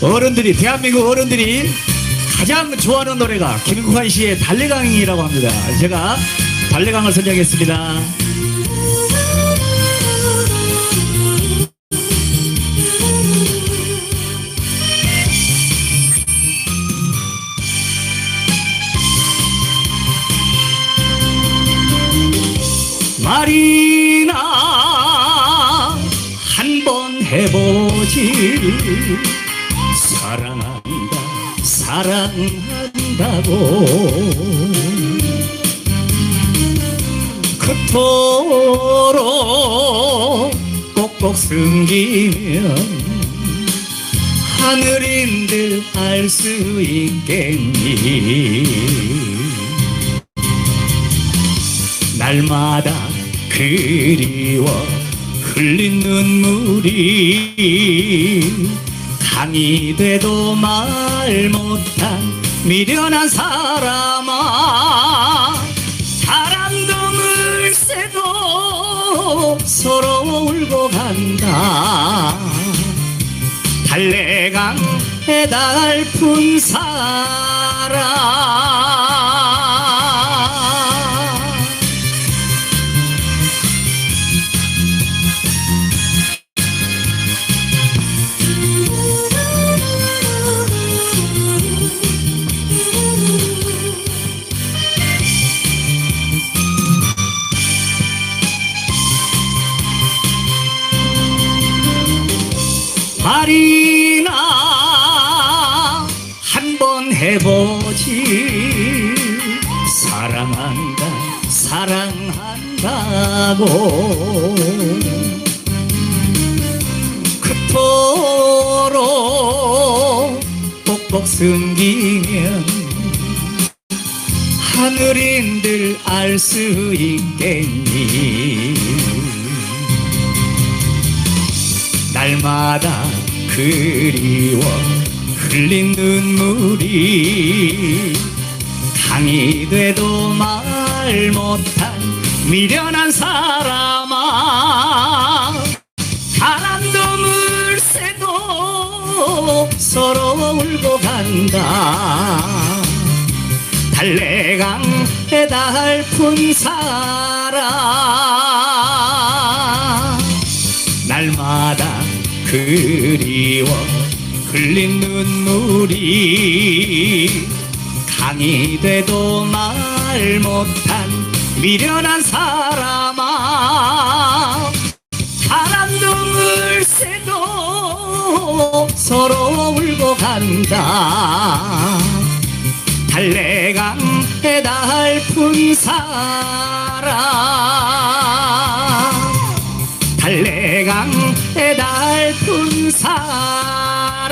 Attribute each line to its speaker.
Speaker 1: 어른들이 대한민국 어른들이 가장 좋아하는 노래가 김국환 씨의 달래강이라고 합니다. 제가 달래강을 선정했습니다. 말이나 한 번 해보지 사랑한다 사랑한다고. 그토록 꼭꼭 숨기면 하늘인들 알 수 있겠니? 날마다 그리워 흘린 눈물이 강이 돼도 말 못한 미련한 사람아. 사랑도 물새도 서로 울고 간다. 달래강에 달픈 사랑 말이나 한번 해보지. 사랑한다 사랑한다고. 그토록 꼭꼭 숨기면 하늘인들 알 수 있겠니? 날마다 그리워 흘린 눈물이 강이 돼도 말 못한 미련한 사람아. 바람도 물새도 서로 울고 간다. 달래강에 달픈 사랑 그리워 흘린 눈물이 강이 돼도 말 못한 미련한 사람아. 바람도 물새도 서로 울고 간다. 달래강에 달픈 사랑 달래강에 달픈 사랑